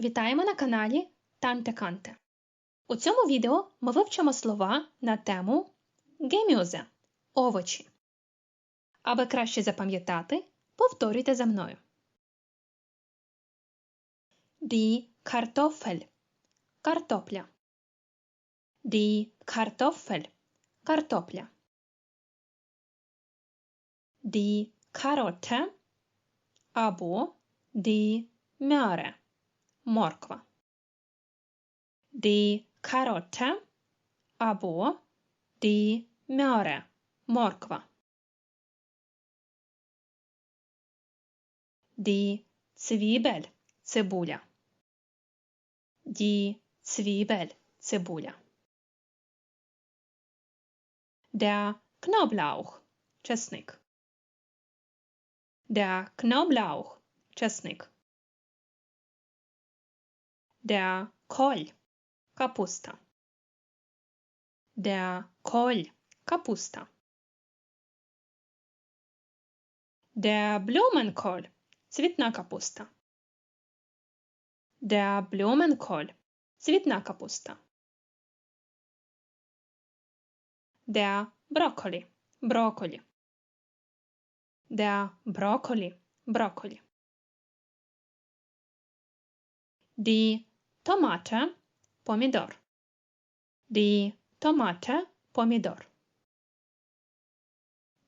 Вітаємо на каналі Танте Канте. У цьому відео ми вивчимо слова на тему гемюзе овочі. Аби краще запам'ятати, повторюйте за мною. Die Kartoffel – картопля. Die Kartoffel – картопля. Die Karotte або die Möhre – морква. Die Karotte або die Möhre – морква. Die Zwiebel – цибуля. Die Zwiebel – цибуля. Der Knoblauch – чесник. Der Knoblauch – чесник. Der Kohl – капуста. Der Kohl – капуста. Der Blumenkohl – цвітна капуста. Der Blumenkohl – цвітна капуста. Der Brokkoli – брокколі. Der Brokkoli – брокколі. Die Tomate – помідор. Die Tomate – помідор.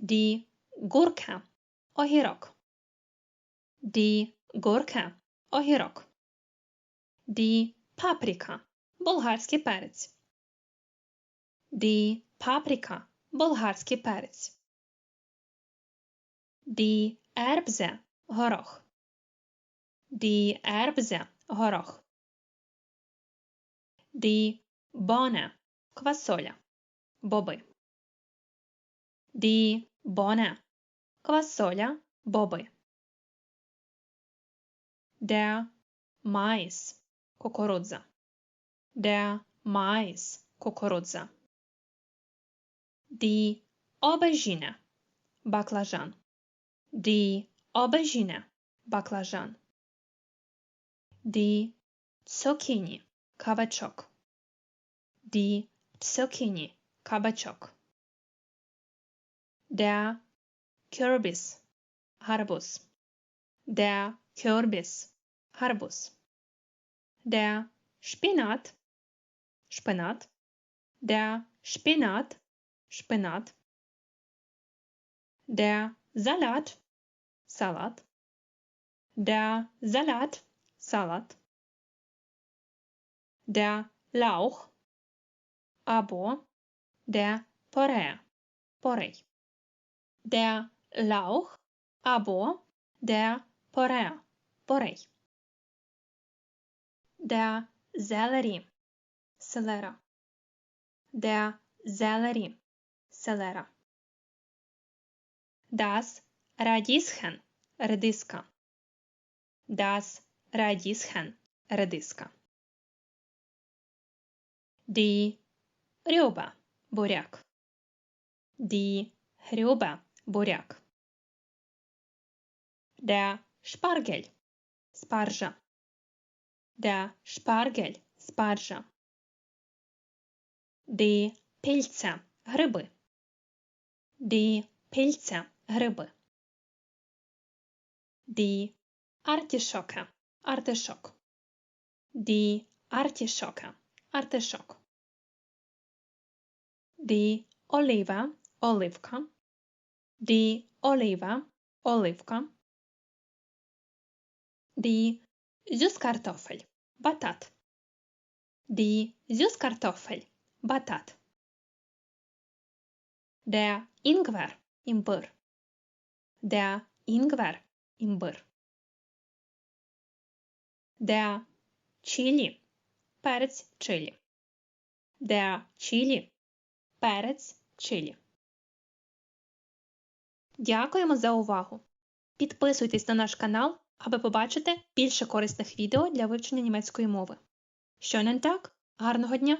Die Gurke – огірок. Die Gurke – огірок. Die Paprika – болгарський перець. Die Paprika – болгарський перець. Die Erbse – горох. Die Erbse – горох. Die Bohne – квасоля. Боби. Die Bohne – квасоля, боби. Der Mais – кукурудза. Der Mais – кукурудза. Die Aubergine – баклажан. Die Aubergine – баклажан. Die Zucchini – Kabaczok. Die Zucchini, Kabaczok. Der Kürbis, Harbus. Der Kürbis, Harbus. Der Spinat, Spinat. Der Spinat, Spinat. Der Salat, Salat. Der Salat, Salat. Der Lauch або der Poree – порей. Der Lauch або der Poree – порей. Der Sellerie – селера. Der Sellerie – селера. Das Radieschen – редиска. Das Radieschen – редиска. Die Рьоба – буряк. Die Рьоба – буряк. Der Spargel – спаржа. Der Spargel – спаржа. Die Pilze – гриби. Die Pilze – гриби. Die Artischocke – артишок. Die Artischocke – artichoke. The oliva, olivka. The oliva, olivka. The süßkartoffel, batat. The süßkartoffel, batat. Der Ingwer, imbir. Der Ingwer, imbir. Der Chili, перець чилі. Деа чилі. – перець чилі. Дякуємо за увагу! Підписуйтесь на наш канал, аби побачити більше корисних відео для вивчення німецької мови. Що не так? Гарного дня!